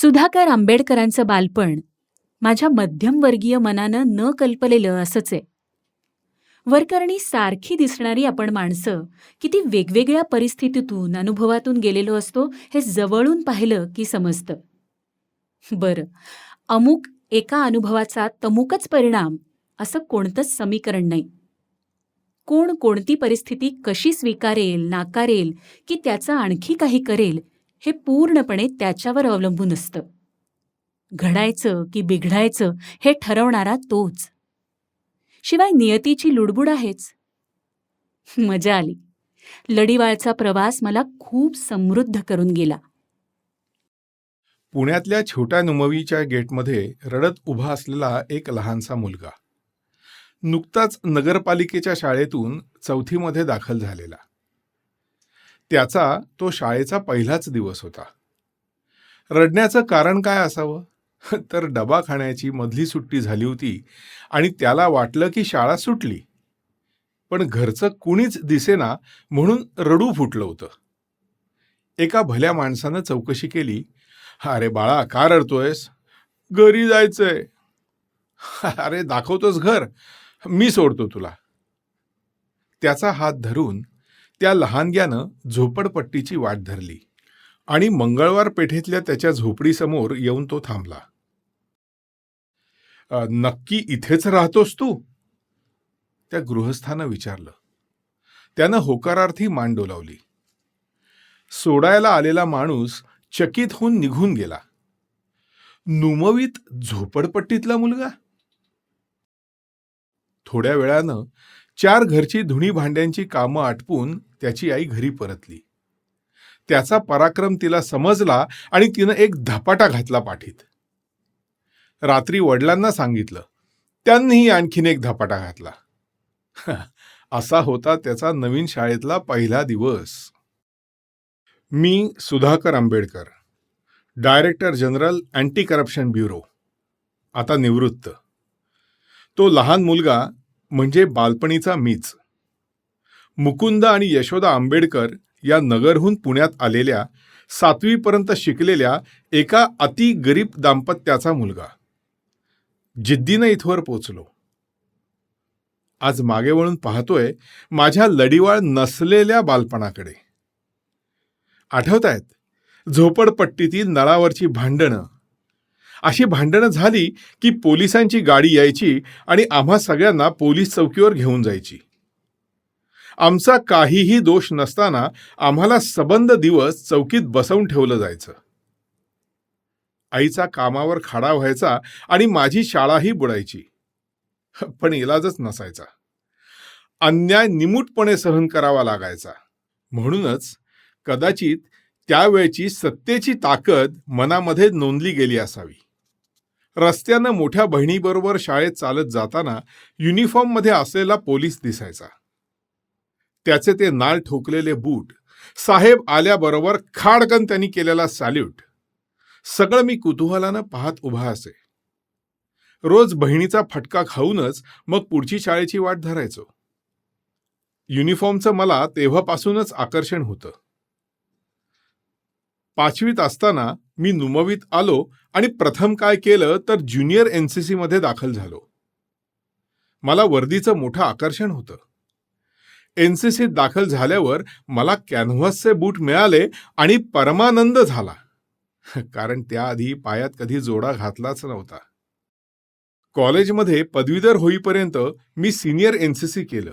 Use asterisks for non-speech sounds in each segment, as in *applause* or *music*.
सुधाकर आंबेडकरांचं बालपण माझ्या मध्यमवर्गीय मनानं न कल्पलेलं असंच आहे. वरकरणी सारखी दिसणारी आपण माणसं किती वेगवेगळ्या परिस्थितीतून अनुभवातून गेलेलो असतो हे जवळून पाहिलं की समजतं. बरं अमुक एका अनुभवाचा तमुकच परिणाम असं कोणतंच समीकरण नाही. कोण कोणती परिस्थिती कशी स्वीकारेल नाकारेल की त्याचं आणखी काही करेल हे पूर्णपणे त्याच्यावर अवलंबून असतं. घडायचं की बिघडायचं हे ठरवणारा तोच. शिवाय नियतीची लुडबुड आहेच. मजा आली. लढीवाळचा प्रवास मला खूप समृद्ध करून गेला. पुण्यातल्या छोट्या नुमवीच्या गेटमध्ये रडत उभा असलेला एक लहानसा मुलगा. नुकताच नगरपालिकेच्या शाळेतून चौथीमध्ये दाखल झालेला. त्याचा तो शाळेचा पहिलाच दिवस होता. रडण्याचं कारण काय असावं? *laughs* तर डबा खाण्याची मधली सुट्टी झाली होती आणि त्याला वाटलं की शाळा सुटली. पण घरचं कुणीच दिसेना म्हणून रडू फुटलं होतं. एका भल्या माणसानं चौकशी केली. अरे बाळा का रडतोयस? घरी जायचंय. अरे दाखवतोस घर. मी सोडतो तुला. त्याचा हात धरून त्या लहानग्यानं झोपडपट्टीची वाट धरली आणि मंगळवार पेठेतल्या त्याच्या झोपडीसमोर येऊन तो थांबला. नक्की इथेच राहतोस तू? त्या गृहस्थानं विचारलं. त्यानं होकारार्थी मान डोलावली. सोडायला आलेला माणूस चकित होऊन निघून गेला. नुमवीत झोपडपट्टीतला मुलगा? थोड्या वेळानं चार घरची धुणी भांड्यांची कामं आटपून त्याची आई घरी परतली. त्याचा पराक्रम तिला समजला आणि तिनं एक धपाटा घातला पाठीत. रात्री वडिलांना सांगितलं त्यांनीही आणखीन एक धपाटा घातला. *laughs* असा होता त्याचा नवीन शाळेतला पहिला दिवस. मी Sudhakar Ambedkar director general anti corruption bureau आता निवृत्त. तो लहान मुलगा म्हणजे बालपणीचा मीच. मुकुंद आणि यशोदा आंबेडकर या नगरहून पुण्यात आलेल्या सातवीपर्यंत शिकलेल्या एका अति गरीब दाम्पत्याचा मुलगा. जिद्दीनं इथवर पोचलो. आज मागे वळून पाहतोय माझ्या लढीवाळ नसलेल्या बालपणाकडे. आठवत आहेत झोपडपट्टीतील नळावरची भांडणं. अशी भांडणं झाली की पोलिसांची गाडी यायची आणि आम्हा सगळ्यांना पोलीस चौकीवर घेऊन जायची. आमचा काहीही दोष नसताना आम्हाला सबंध दिवस चौकीत बसवून ठेवलं जायचं. आईचा कामावर खाडा व्हायचा आणि माझी शाळाही बुडायची. पण इलाजच नसायचा. अन्याय निमूटपणे सहन करावा लागायचा. म्हणूनच कदाचित त्यावेळची सत्तेची ताकद मनामध्ये नोंदली गेली असावी. रस्त्यानं मोठ्या बहिणीबरोबर शाळेत चालत जाताना युनिफॉर्ममध्ये असलेला पोलीस दिसायचा. त्याचे ते नाल ठोकलेले बूट. साहेब आल्याबरोबर खाडकन त्यांनी केलेला सॅल्यूट सगळं मी कुतूहलानं पाहत उभा असे. रोज बहिणीचा फटका खाऊनच मग पुढची शाळेची वाट धरायचो. युनिफॉर्मचं मला तेव्हापासूनच आकर्षण होतं. पाचवीत असताना मी नुमवीत आलो आणि प्रथम काय केलं तर ज्युनियर एन सी सीमध्ये दाखल झालो. मला वर्दीचं मोठं आकर्षण होतं. एन सी सीत दाखल झाल्यावर मला कॅनव्हासचे बूट मिळाले आणि परमानंद झाला. कारण त्याआधी पायात कधी जोडा घातलाच नव्हता. कॉलेजमध्ये पदवीधर होईपर्यंत मी सिनियर एन सी सी केलं.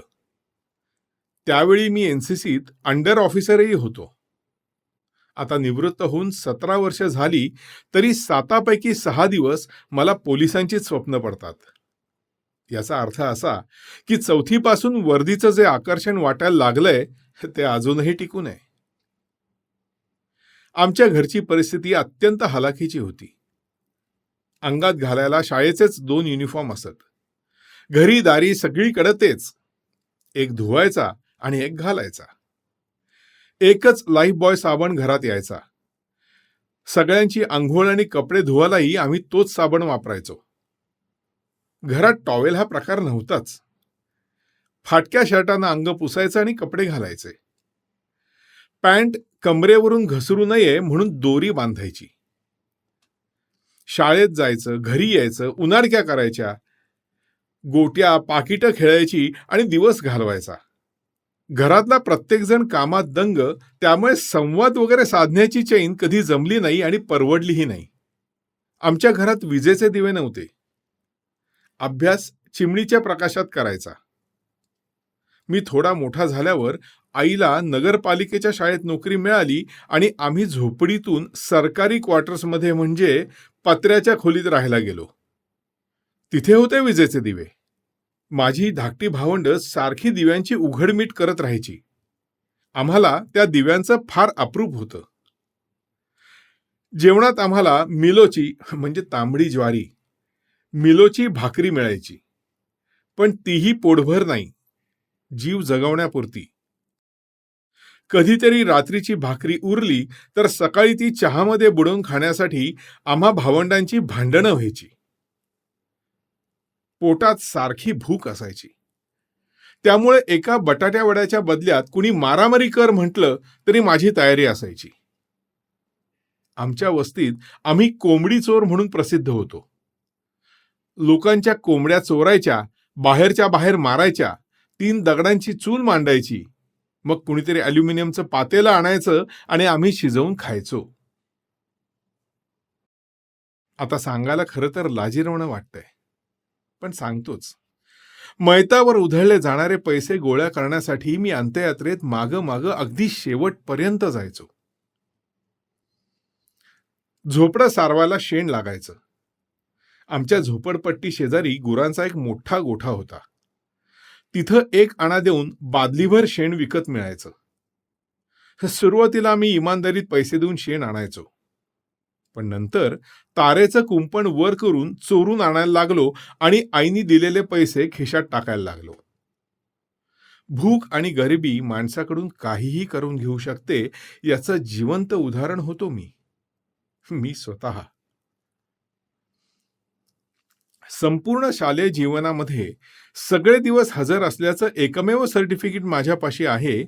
त्यावेळी मी एन सी सीत अंडर ऑफिसरही होतो. आता निवृत्त होऊन सतरा वर्ष झाली तरी सातापैकी सहा दिवस मला पोलिसांचीच स्वप्न पडतात. याचा अर्थ असा की चौथीपासून वर्दीचं जे आकर्षण वाटायला लागलंय ते अजूनही टिकून आहे आमच्या घरची परिस्थिती अत्यंत हलाखीची होती. अंगात घालायला शाळेचेच दोन युनिफॉर्म असत. घरी दारी सगळीकडे तेच. एक धुवायचा आणि एक घालायचा. एकच लाईफ बॉय साबण घरात यायचा. सगळ्यांची आंघोळ आणि कपडे धुवायलाही आम्ही तोच साबण वापरायचो. घरात टॉवेल हा प्रकार नव्हताच. फाटक्या शर्टानं अंग पुसायचं आणि कपडे घालायचे. पॅन्ट कमरेवरून घसरू नये म्हणून दोरी बांधायची. शाळेत जायचं घरी यायचं उन्हाडक्या करायच्या गोट्या पाकिटं खेळायची आणि दिवस घालवायचा. घरातला प्रत्येकजण कामात दंग त्यामुळे संवाद वगैरे साधण्याची चैन कधी जमली नाही आणि परवडलीही नाही. आमच्या घरात विजेचे दिवे नव्हते. अभ्यास चिमणीच्या प्रकाशात करायचा. मी थोडा मोठा झाल्यावर आईला नगरपालिकेच्या शाळेत नोकरी मिळाली आणि आम्ही झोपडीतून सरकारी क्वार्टर्समध्ये म्हणजे पत्र्याच्या खोलीत राहायला गेलो. तिथे होते विजेचे दिवे. माझी धाकटी भावंड सारखी दिव्यांची उघडमीट करत राहायची. आम्हाला त्या दिव्यांचं फार अप्रूप होतं. जेवणात आम्हाला मिलोची म्हणजे तांबडी ज्वारी मिलोची भाकरी मिळायची. पण तीही पोटभर नाही. जीव जगवण्यापुरती. कधीतरी रात्रीची भाकरी उरली तर सकाळी ती चहामध्ये बुडवून खाण्यासाठी आम्हा भावंडांची भांडणं व्हायची. पोटात सारखी भूक असायची. त्यामुळे एका बटाट्या वड्याच्या बदल्यात कुणी मारामारी कर म्हटलं तरी माझी तयारी असायची. आमच्या वस्तीत आम्ही कोंबडी चोर म्हणून प्रसिद्ध होतो. लोकांच्या कोंबड्या चोरायच्या बाहेरच्या बाहेर मारायच्या तीन दगडांची चूल मांडायची. मग कुणीतरी अल्युमिनियमचं पातेलं आणायचं आणि आम्ही शिजवून खायचो. आता सांगायला खरं तर लाजिरवणं वाटतंय. पण सांगतोच. मैतावर उधळले जाणारे पैसे गोळ्या करण्यासाठी मी अंत्ययात्रेत माग माग अगदी शेवटपर्यंत जायचो. झोपडं सारवायला शेण लागायचं. आमच्या झोपडपट्टी शेजारी गुरांचा एक मोठा गोठा होता. तिथं एक आणा देऊन बादलीभर शेण विकत मिळायचं. सुरुवातीला आम्ही इमानदारीत पैसे देऊन शेण आणायचो. पण नंतर तारेचं कुंपण वर करून चोरून आणायला लागलो आणि आईनी दिलेले पैसे खिशात टाकायला लागलो. भूक आणि गरिबी माणसाकडून काहीही करून घेऊ शकते याचं जिवंत उदाहरण होतो मी. मी स्वतः. संपूर्ण शालेय जीवनामध्ये सगळे दिवस हजर असल्याचं एकमेव सर्टिफिकेट माझ्यापाशी आहे.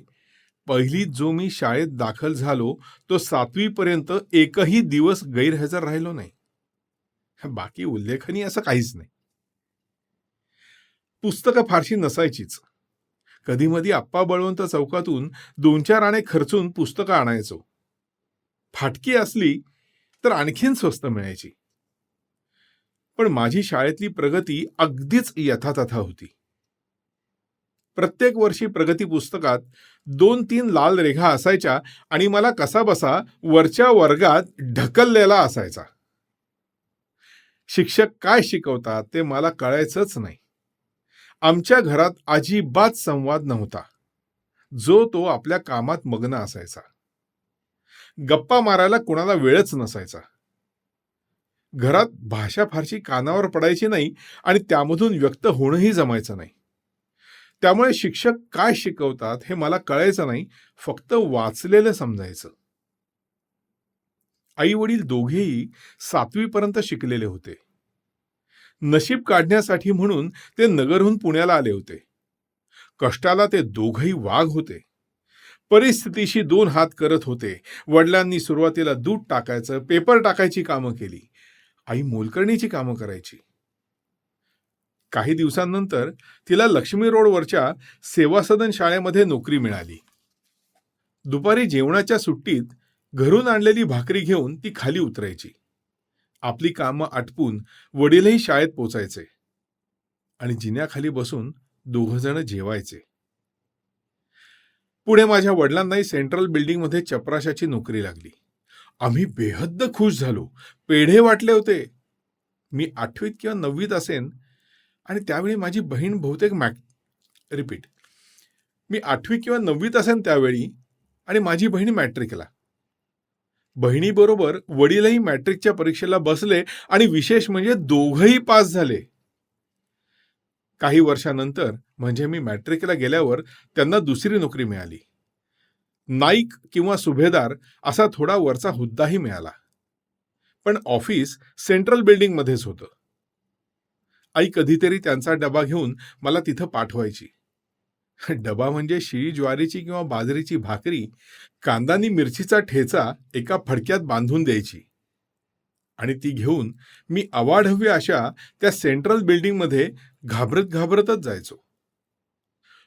पहिलीत जो मी शाळेत दाखल झालो तो सातवीपर्यंत एकही दिवस गैरहजर राहिलो नाही. बाकी उल्लेखनीय असं काहीच नाही. पुस्तकं फारशी नसायचीच. कधी मधी आप्पा बळवंत चौकातून दोन चार आणे खर्चून पुस्तकं आणायचो. फाटकी असली तर आणखीन स्वस्त मिळायची. पण माझी शाळेतली प्रगती अगदीच यथातथा होती. प्रत्येक वर्षी प्रगती पुस्तकात दोन तीन लाल रेघा असायच्या आणि मला कसा बसा वरच्या वर्गात ढकललेला असायचा. शिक्षक काय शिकवतात ते मला कळायचंच नाही. आमच्या घरात अजिबात संवाद नव्हता. जो तो आपल्या कामात मग्न असायचा. गप्पा मारायला कुणाला वेळच नसायचा. घरात भाषा फारशी कानावर पडायची नाही आणि त्यामधून व्यक्त होणंही जमायचं नाही. त्यामुळे शिक्षक काय शिकवतात हे मला कळायचं नाही फक्त वाचलेलं समजायचं. आई वडील दोघेही सातवीपर्यंत शिकलेले होते. नशीब काढण्यासाठी म्हणून ते नगरहून पुण्याला आले होते. कष्टाला ते दोघही वाघ होते. परिस्थितीशी दोन हात करत होते. वडिलांनी सुरुवातीला दूध टाकायचं पेपर टाकायची कामं केली. आई मोलकरणीची कामं करायची. काही दिवसांनंतर तिला लक्ष्मी रोडवरच्या सेवा सदन शाळेमध्ये नोकरी मिळाली. दुपारी जेवणाच्या सुट्टीत घरून आणलेली भाकरी घेऊन ती खाली उतरायची. आपली कामं आटपून वडीलही शाळेत पोचायचे आणि जिन्याखाली बसून दोघजण जेवायचे. पुढे माझ्या वडिलांनाही सेंट्रल बिल्डिंगमध्ये चपराशाची नोकरी लागली. आम्ही बेहद्द खुश झालो. पेढे वाटले होते. मी आठवीत किंवा नववीत असेन आणि त्यावेळी माझी बहीण बहुतेक मॅक रिपीट. मी आठवी किंवा नववीत असेन त्यावेळी आणि माझी बहीण मॅट्रिकला. बहिणीबरोबर वडीलही मॅट्रिकच्या परीक्षेला बसले आणि विशेष म्हणजे दोघंही पास झाले. काही वर्षानंतर म्हणजे मी मॅट्रिकला गेल्यावर त्यांना दुसरी नोकरी मिळाली. नाईक किंवा सुभेदार असा थोडा वरचा हुद्दाही मिळाला. पण ऑफिस सेंट्रल बिल्डिंगमध्येच होतं. आई कधीतरी त्यांचा डबा घेऊन मला तिथं पाठवायची. डबा म्हणजे शिळी ज्वारीची किंवा बाजरीची भाकरी कांदानी मिरचीचा ठेचा एका फडक्यात बांधून द्यायची. आणि ती घेऊन मी अवाढव्य अशा त्या सेंट्रल बिल्डिंगमध्ये घाबरत घाबरतच जायचो.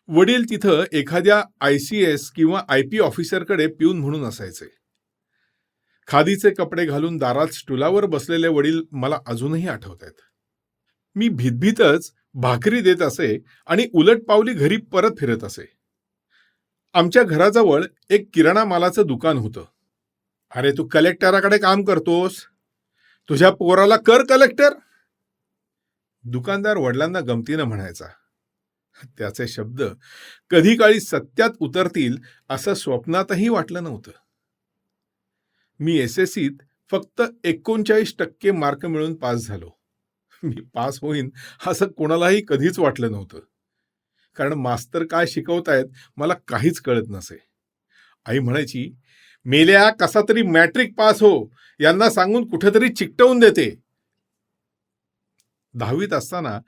वडील तिथं एखाद्या आय सी एस किंवा आय पी ऑफिसरकडे पिऊन म्हणून असायचे. खादीचे कपडे घालून दारात स्टुलावर बसलेले वडील मला अजूनही आठवत आहेत मी भीतभीतच भाकरी देत असे आणि उलट पावली घरी परत फिरत असे. आमच्या घराजवळ एक किराणा मालाचं दुकान होतं. अरे तू कलेक्टराकडे काम करतोस? तुझ्या पोराला कर कलेक्टर. दुकानदार वडिलांना गमतीनं म्हणायचा त्याचे शब्द कधी काळी सत्यात उतरतील असं स्वप्नातही वाटलं नव्हतं. मी एस एस सीत फक्त एकोणचाळीस टक्के मार्क मिळून पास झालो. मी पास होईन असं कोणालाही कधीच वाटलं नव्हतं. कारण मास्तर काय शिकवतायत मला काहीच कळत नसे. आई म्हणायची मेल्या कसा तरी मॅट्रिक पास हो. यांना सांगून कुठेतरी चिकटवून देते. दहावीत असताना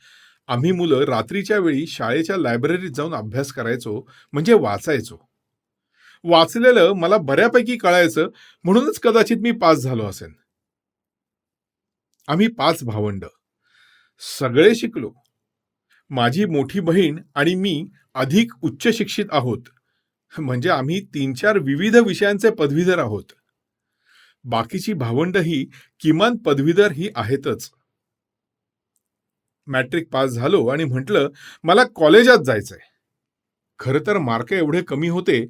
आम्ही मुलं रात्रीच्या वेळी शाळेच्या लायब्ररीत जाऊन अभ्यास करायचो म्हणजे वाचायचो. वाचलेलं मला बऱ्यापैकी कळायचं म्हणूनच कदाचित मी पास झालो असेन. आम्ही पाच भावंड. सगळे शिकलो. माझी मोठी बहीण आणि मी अधिक उच्च शिक्षित आहोत. म्हणजे आम्ही तीन चार विविध विषयांचे पदवीधर आहोत. बाकीची भावंडही किमान पदवीधर ही आहेतच. मॅट्रिक पास झालो आणि म्हटलं मला कॉलेजात जायचंय. खरं तर मार्क एवढे कमी होते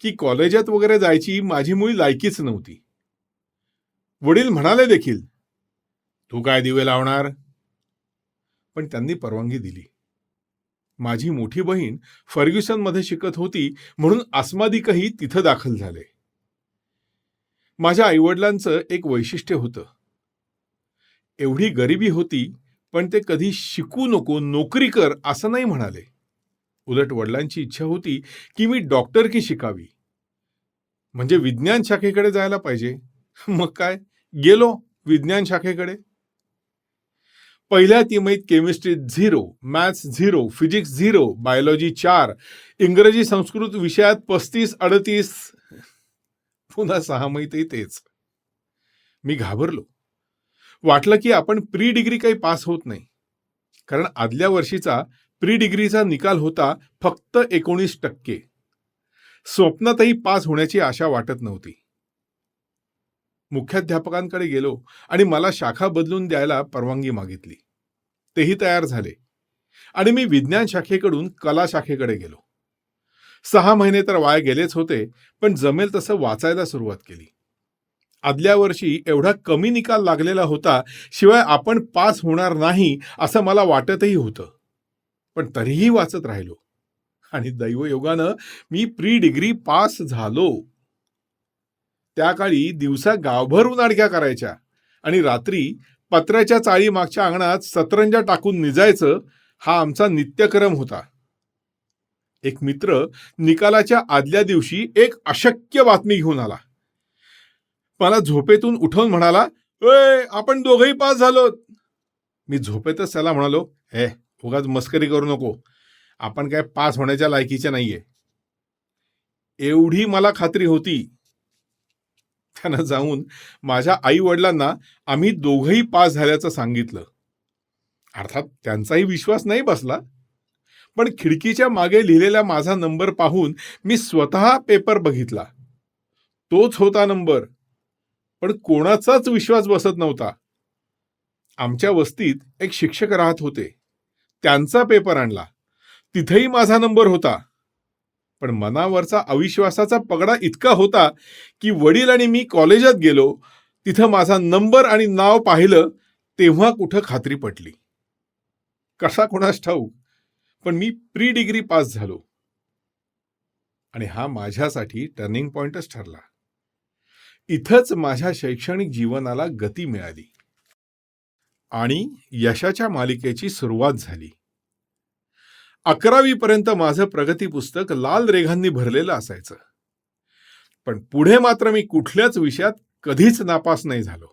की कॉलेजात वगैरे जायची माझी मुळी लायकीच नव्हती. वडील म्हणाले देखील तू काय दिवे लावणार? पण त्यांनी परवानगी दिली. माझी मोठी बहीण फर्ग्युसनमध्ये शिकत होती म्हणून आस्मादिकही तिथं दाखल झाले. माझ्या आईवडिलांचं एक वैशिष्ट्य होतं. एवढी गरिबी होती पण ते कधी शिकू नको नोकरी कर असं नाही म्हणाले. उलट वडिलांची इच्छा होती की मी डॉक्टर की शिकावी. म्हणजे विज्ञान शाखेकडे जायला पाहिजे. मग काय? गेलो विज्ञान शाखेकडे. पहिल्या तिमाहीत chemistry zero maths zero physics zero biology चार इंग्रजी संस्कृत विषयात पस्तीस अडतीस. पुन्हा सहा महितही तेच. मी घाबरलो. वाटलं की आपण प्री डिग्री काही पास होत नाही. कारण आदल्या वर्षीचा प्री डिग्रीचा निकाल होता फक्त एकोणीस टक्के. स्वप्नातही पास होण्याची आशा वाटत नव्हती. मुख्याध्यापकांकडे गेलो आणि मला शाखा बदलून द्यायला परवानगी मागितली. तेही तयार झाले. आणि मी विज्ञान शाखेकडून कला शाखेकडे गेलो. सहा महिने तर वाया गेलेच होते पण जमेल तसं वाचायला सुरुवात केली. आदल्या वर्षी एवढा कमी निकाल लागलेला होता शिवाय आपण पास होणार नाही असं मला वाटतही होतं. पण तरीही वाचत राहिलो. आणि दैवयोगानं मी प्री डिग्री पास झालो. त्या काळी दिवसा गावभर उनाडक्या करायच्या आणि रात्री पत्र्याच्या चाळी मागच्या अंगणात सतरंजा टाकून निजायचं हा आमचा नित्यक्रम होता. एक मित्र निकालाच्या आदल्या दिवशी एक अशक्य बातमी घेऊन आला. मला झोपेतून उठवून म्हणाला ए आपण दोघही पास झालो मी झोपेतच त्याला म्हणालो हे उगाच मस्करी करू नको. आपण काय पास होण्याच्या लायकीच्या नाहीये. एवढी मला खात्री होती. त्यानं जाऊन माझ्या आई वडिलांना आम्ही दोघही पास झाल्याचं सांगितलं. अर्थात त्यांचाही विश्वास नाही बसला. पण खिडकीच्या मागे लिहिलेला माझा नंबर पाहून मी स्वतः पेपर बघितला. तोच होता नंबर. पण कोणाचाच विश्वास बसत नव्हता. आमच्या वस्तीत एक शिक्षक राहत होते. त्यांचा पेपर आणला. तिथेही माझा नंबर होता. पण मनावरचा अविश्वासाचा पगडा इतका होता की वडील आणि मी कॉलेजात गेलो तिथं माझा नंबर आणि नाव पाहिलं तेव्हा कुठं खात्री पटली. कसा कोणास ठाऊक पण मी प्री डिग्री पास झालो. आणि हा माझ्यासाठी टर्निंग पॉइंटच ठरला. इथंच माझ्या शैक्षणिक जीवनाला गती मिळाली. आणि यशाच्या मालिकेची सुरुवात झाली. अकरावीपर्यंत माझं प्रगती पुस्तक लाल रेघांनी भरलेलं असायचं. पण पुढे मात्र मी कुठल्याच विषयात कधीच नापास नाही झालो.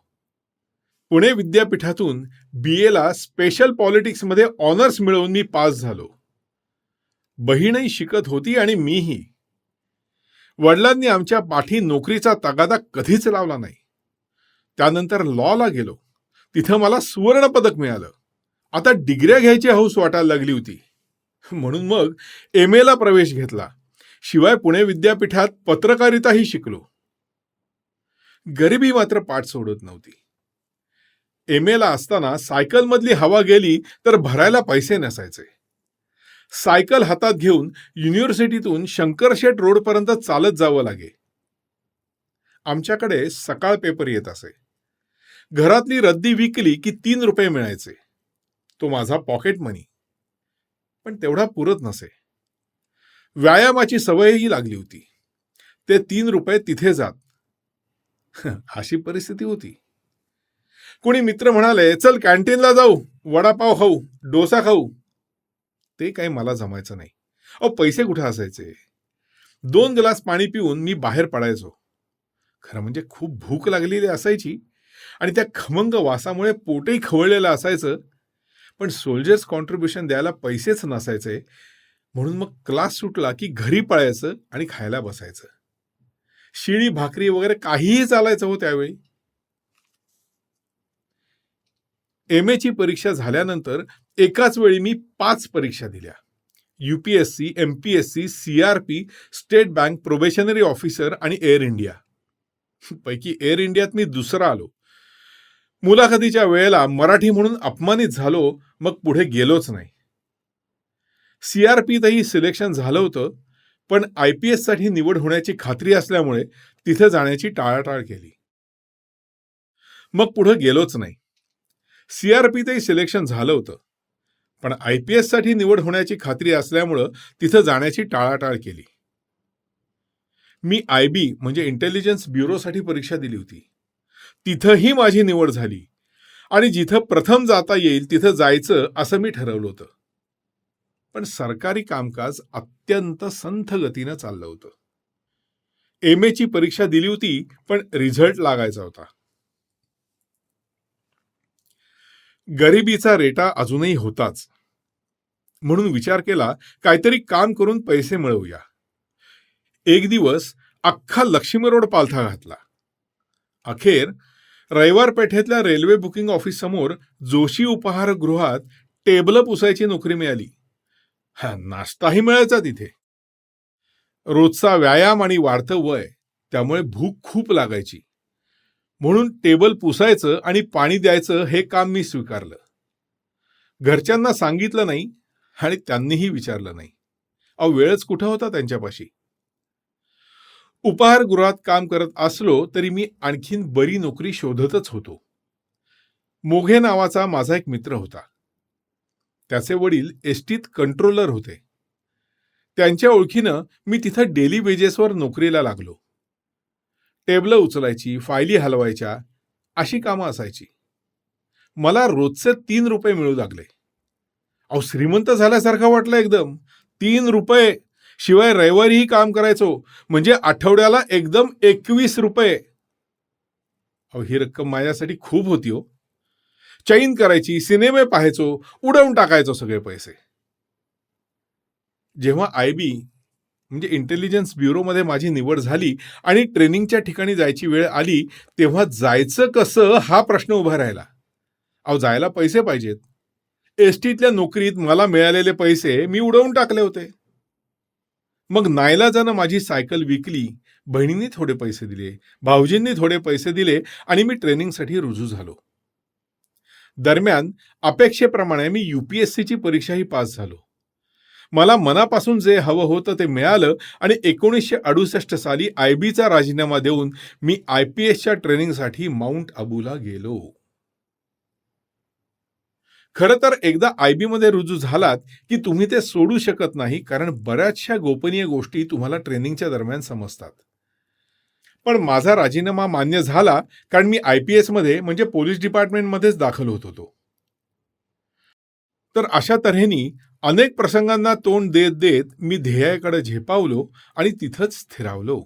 पुणे विद्यापीठातून बी एला स्पेशल पॉलिटिक्समध्ये ऑनर्स मिळवून मी पास झालो. बहीणही शिकत होती आणि मीही. वडिलांनी आमच्या पाठी नोकरीचा तगादा कधीच लावला नाही. त्यानंतर लॉला गेलो. तिथं मला सुवर्ण पदक मिळालं. आता डिग्र्या घ्यायची हौस वाटायला लागली होती. म्हणून मग एम एला प्रवेश घेतला. शिवाय पुणे विद्यापीठात पत्रकारिताही शिकलो. गरिबी मात्र पाठ सोडत नव्हती. एम एला असताना सायकलमधली हवा गेली तर भरायला पैसे नसायचे. सायकल हातात घेऊन युनिव्हर्सिटीतून शंकरशेठ रोडपर्यंत चालत जावं लागे. आमच्याकडे सकाळ पेपर येत असे. घरातली रद्दी विकली की तीन रुपये मिळायचे. तो माझा पॉकेट मनी पण तेवढा पुरत नसे. व्यायामाची सवयही लागली होती. ते तीन रुपये तिथे जात. *laughs* अशी परिस्थिती होती. कोणी मित्र म्हणाले चल कॅन्टीनला जाऊ. वडापाव खाऊ. डोसा खाऊ. ते काही मला जमायचं नाही. अहो पैसे कुठे असायचे? दोन ग्लास पाणी पिऊन मी बाहेर पडायचो. खरं म्हणजे खूप भूक लागलेली असायची आणि त्या खमंग वासामुळे पोटही खवळलेलं असायचं. पण सोल्जर्स कॉन्ट्रीब्युशन द्यायला पैसेच नसायचे. म्हणून मग क्लास सुटला की घरी पळायचं आणि खायला बसायचं. शिळी भाकरी वगैरे काहीही चालायचं हो त्यावेळी. एम ची परीक्षा झाल्यानंतर एकाच वेळी मी पाच परीक्षा दिल्या. UPSC MPSC P State Bank probationary officer आणि एअर इंडिया पैकी एअर इंडियात मी दुसरा आलो. मुलाखतीच्या वेळेला मराठी म्हणून अपमानित झालो मग पुढे गेलोच नाही. सी आर पीतही सिलेक्शन झालं होतं पण आय पी साठी निवड होण्याची खात्री असल्यामुळे तिथे जाण्याची टाळाटाळ केली. मग पुढे गेलोच नाही. सीआरपीतही सिलेक्शन झालं होतं. पण आय पी साठी निवड होण्याची खात्री असल्यामुळं तिथं जाण्याची टाळाटाळ केली. मी आय बी म्हणजे इंटेलिजन्स ब्युरोसाठी परीक्षा दिली होती. तिथंही माझी निवड झाली. आणि जिथं प्रथम जाता येईल तिथं जायचं असं मी ठरवलं होतं. पण सरकारी कामकाज अत्यंत संथ गतीनं चाललं होतं. एम ची परीक्षा दिली होती पण रिझल्ट लागायचा होता. गरिबीचा रेटा अजूनही होताच. म्हणून विचार केला काहीतरी काम करून पैसे मिळवूया. एक दिवस अख्खा लक्ष्मी रोड पालथा घातला. अखेर रविवार पेठेतल्या रेल्वे बुकिंग ऑफिस समोर जोशी उपहारगृहात टेबल पुसायची नोकरी मिळाली. हा नाश्ताही मिळायचा तिथे. रोजचा व्यायाम आणि वाढतं वय त्यामुळे भूक खूप लागायची. म्हणून टेबल पुसायचं आणि पाणी द्यायचं हे काम मी स्वीकारलं. घरच्यांना सांगितलं नाही आणि त्यांनीही विचारलं नाही. अहो वेळच कुठं होता त्यांच्यापाशी? उपहारगृहात काम करत असलो तरी मी आणखीन बरी नोकरी शोधतच होतो. मोघे नावाचा माझा एक मित्र होता. त्याचे वडील एसटीत कंट्रोलर होते. त्यांच्या ओळखीनं मी तिथं डेली वेजेसवर नोकरीला लागलो. टेबलं उचलायची फायली हलवायच्या अशी कामं असायची. मला रोजचे तीन रुपये मिळू लागले. अहो श्रीमंत झाल्यासारखं वाटलं एकदम. तीन रुपये शिवाय रविवारीही काम करायचो. म्हणजे आठवड्याला एकदम एकवीस रुपये. अहो ही रक्कम माझ्यासाठी खूप होती हो. चैन करायची सिनेमे पाहायचो उडवून टाकायचो सगळे पैसे. जेव्हा आय बी म्हणजे इंटेलिजन्स ब्युरोमध्ये माझी निवड झाली आणि ट्रेनिंगच्या ठिकाणी जायची वेळ आली तेव्हा जायचं कसं हा प्रश्न उभा राहिला. अहो जायला पैसे पाहिजेत. एस टीतल्या नोकरीत मला मिळालेले पैसे मी उडवून टाकले होते. मग नाईलाजानं माझी सायकल विकली बहिणींनी थोडे पैसे दिले भाऊजींनी थोडे पैसे दिले आणि मी ट्रेनिंगसाठी रुजू झालो. दरम्यान अपेक्षेप्रमाणे मी यू पी एस सीची परीक्षाही पास झालो. मला मनापासून जे हवं होतं ते मिळालं आणि एकोणीसशे अडुसष्ट साली आय बीचा राजीनामा देऊन मी आय पी एसच्या ट्रेनिंगसाठी माउंट अबूला गेलो. खरं तर एकदा आय बीमध्ये रुजू झालात की तुम्ही ते सोडू शकत नाही कारण बऱ्याचशा गोपनीय गोष्टी तुम्हाला ट्रेनिंगच्या दरम्यान समजतात. पण माझा राजीनामा मान्य झाला कारण मी आय पी एसमध्ये म्हणजे पोलीस डिपार्टमेंटमध्येच दाखल होत होतो. तर अशा तऱ्हेने अनेक प्रसंगांना तोंड देत देत मी ध्येयाकडे झेपावलो आणि तिथंच स्थिरावलो.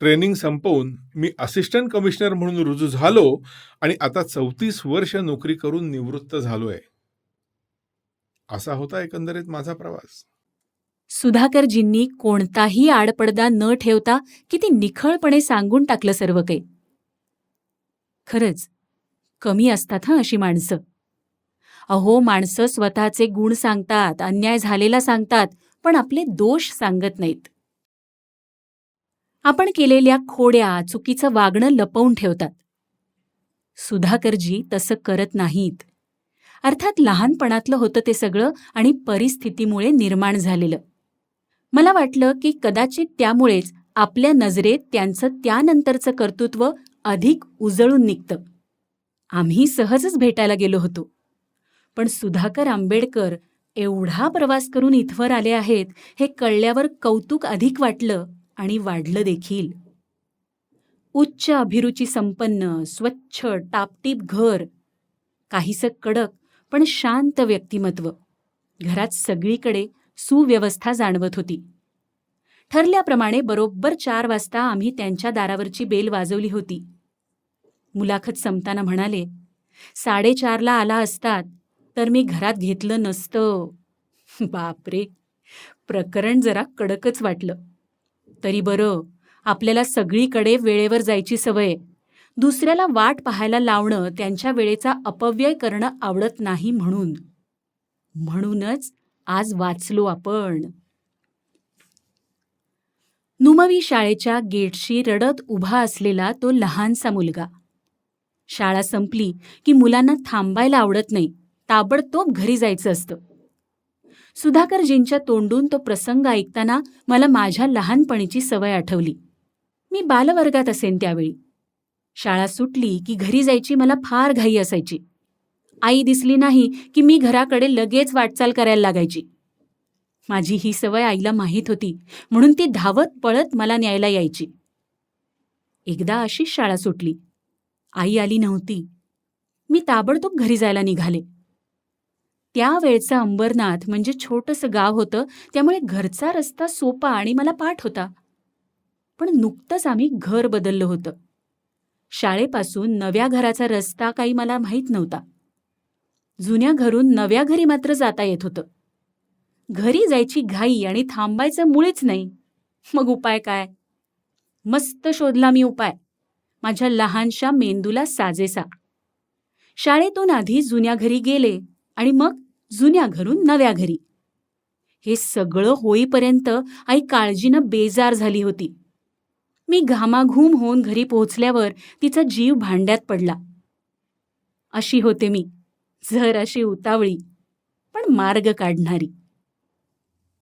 ट्रेनिंग संपवून मी असिस्टंट कमिशनर म्हणून रुजू झालो आणि आता चौतीस वर्ष नोकरी करून निवृत्त झालोय. असा होता एकंदरीत माझा प्रवास. सुधाकरजींनी कोणताही आडपडदा न ठेवता किती निखळपणे सांगून टाकलं सर्व काही खरंच कमी असतात हं अशी माणसं. अहो माणसं स्वतःचे गुण सांगतात अन्याय झालेला सांगतात पण आपले दोष सांगत नाहीत. आपण केलेल्या खोड्या चुकीचं वागणं लपवून ठेवतात. सुधाकरजी तसं करत नाहीत. अर्थात लहानपणातलं होतं ते सगळं आणि परिस्थितीमुळे निर्माण झालेलं. मला वाटलं की कदाचित त्यामुळेच आपल्या नजरेत त्यांचं त्यानंतरचं कर्तृत्व अधिक उजळून निघतं. आम्ही सहजच भेटायला गेलो होतो. पण सुधाकर आंबेडकर एवढा प्रवास करून इथवर आले आहेत हे कळल्यावर कौतुक अधिक वाटलं आणि वाढलं देखील. उच्च अभिरुची संपन्न स्वच्छ टापटीप घर काहीसं कडक पण शांत व्यक्तिमत्व. घरात सगळीकडे सुव्यवस्था जाणवत होती. ठरल्याप्रमाणे बरोबर चार वाजता आम्ही त्यांच्या दारावरची बेल वाजवली होती. मुलाखत संपताना म्हणाले साडेचारला आला असतात. तर मी घरात घेतलं नसतं. बापरे! प्रकरण जरा कडकच वाटलं. तरी बरं आपल्याला सगळीकडे वेळेवर जायची सवय. दुसऱ्याला वाट पाहायला लावणं त्यांच्या वेळेचा अपव्यय करणं आवडत नाही म्हणून. म्हणूनच आज वाचलो आपण. नुमवी शाळेच्या गेटशी रडत उभा असलेला तो लहानसा मुलगा. शाळा संपली की मुलांना थांबायला आवडत नाही. ताबडतोब घरी जायचं असतं. सुधाकरजींच्या तोंडून तो प्रसंग ऐकताना मला माझ्या लहानपणीची सवय आठवली. मी बालवर्गात असेन त्यावेळी. शाळा सुटली की घरी जायची मला फार घाई असायची. आई दिसली नाही की मी घराकडे लगेच वाटचाल करायला लागायची. माझी ही सवय आईला माहीत होती म्हणून ती धावत पळत मला न्यायला यायची. एकदा अशीच शाळा सुटली. आई आली नव्हती. मी ताबडतोब घरी जायला निघाले. त्यावेळचं अंबरनाथ म्हणजे छोटंसं गाव होतं. त्यामुळे घरचा रस्ता सोपा आणि मला पाठ होता. पण नुकतंच आम्ही घर बदललं होतं. शाळेपासून नव्या घराचा रस्ता काही मला माहीत नव्हता. जुन्या घरून नव्या घरी मात्र जाता येत होतं. घरी जायची घाई आणि थांबायचं मुळीच नाही. मग उपाय काय? मस्त शोधला मी उपाय. माझ्या लहानशा मेंदूला साजेसा. शाळेतून आधी जुन्या घरी गेले आणि मग जुन्या घरून नव्या घरी. हे सगळं होईपर्यंत आई काळजीनं बेजार झाली होती. मी घामाघूम होऊन घरी पोहोचल्यावर तिचा जीव भांड्यात पडला. अशी होते मी. जर अशी उतावळी. पण मार्ग काढणारी.